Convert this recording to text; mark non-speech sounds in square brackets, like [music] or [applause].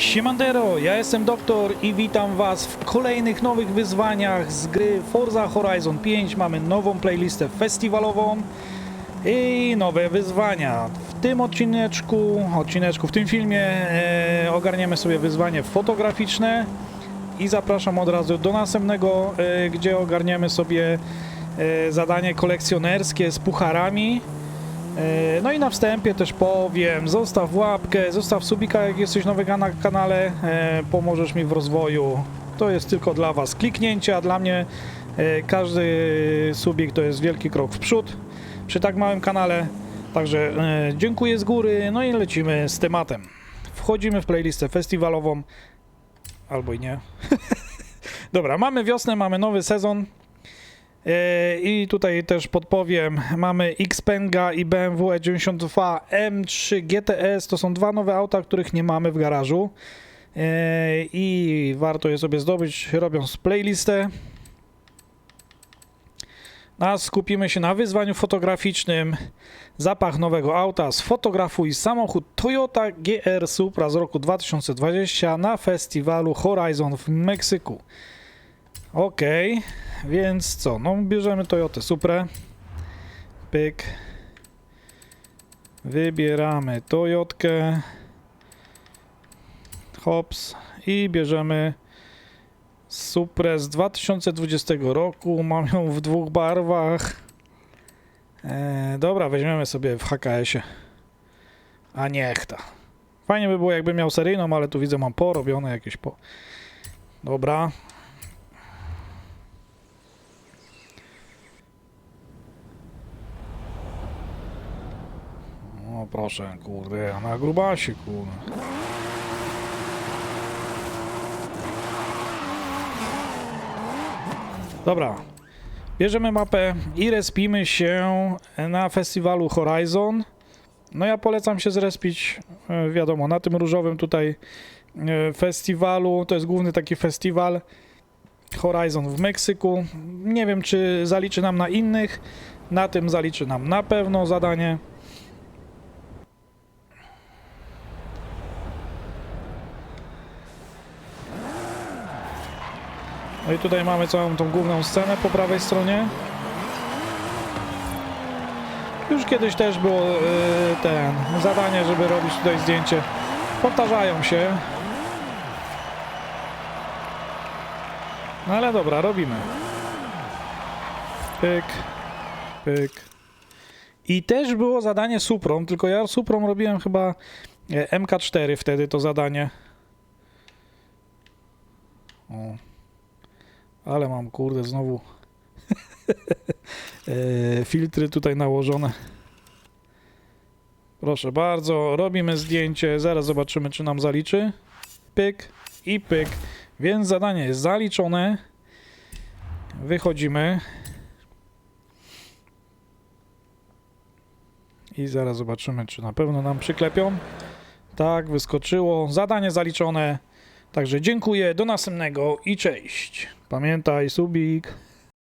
Siemandero, ja jestem doktor i witam was w kolejnych nowych wyzwaniach z gry Forza Horizon 5. Mamy nową playlistę festiwalową i nowe wyzwania. W tym odcineczku, odcineczku w tym filmie e, ogarniemy sobie wyzwanie fotograficzne i zapraszam od razu do następnego, e, gdzie ogarniemy sobie e, zadanie kolekcjonerskie z pucharami. E, No i na wstępie też powiem, zostaw łapkę, zostaw subika, jak jesteś nowego na kanale, e, pomożesz mi w rozwoju. To jest tylko dla Was kliknięcie, a dla mnie e, każdy subik to jest wielki krok w przód przy tak małym kanale. Także dziękuję z góry, no i lecimy z tematem. Wchodzimy w playlistę festiwalową, albo i nie. [laughs] Dobra, mamy wiosnę, mamy nowy sezon. E, I tutaj też podpowiem, mamy Xpenga i BMW E92 M3 GTS, to są dwa nowe auta, których nie mamy w garażu E, i warto je sobie zdobyć robiąc playlistę. A skupimy się na wyzwaniu fotograficznym. Zapach nowego auta. Sfotografuj samochód Toyota GR Supra z roku 2020 na festiwalu Horizon w Meksyku. Okej, więc co? No bierzemy Toyotę Suprę. Pyk. Wybieramy Toyotkę. Hops. I bierzemy Suprę z 2020 roku. Mam ją w dwóch barwach. E, dobra, weźmiemy sobie w HKS-ie. A niech ta. Fajnie by było jakby miał seryjną, ale tu widzę mam porobione jakieś po... Dobra, No proszę, kurde, a na grubasie, kurde. Dobra, bierzemy mapę i respimy się na festiwalu Horizon. No ja polecam się zrespić, e, wiadomo, na tym różowym tutaj e, festiwalu. To jest główny taki festiwal Horizon w Meksyku. Nie wiem, czy zaliczy nam na innych. Na tym zaliczy nam na pewno zadanie. No i tutaj mamy całą tą główną scenę po prawej stronie. Już kiedyś też było yy, ten zadanie, żeby robić tutaj zdjęcie. Powtarzają się. No ale dobra, robimy. Pyk, pyk. I też było zadanie Suprą, tylko ja Suprą robiłem chyba e, MK4 wtedy to zadanie. O. Ale mam kurde znowu [laughs] e, filtry tutaj nałożone. Proszę bardzo, robimy zdjęcie, zaraz zobaczymy czy nam zaliczy. Pyk i pyk. Więc zadanie jest zaliczone. Wychodzimy. I zaraz zobaczymy czy na pewno nam przyklepią. Tak, wyskoczyło. Zadanie zaliczone. Także dziękuję, do następnego i cześć. Pamiętaj, subik.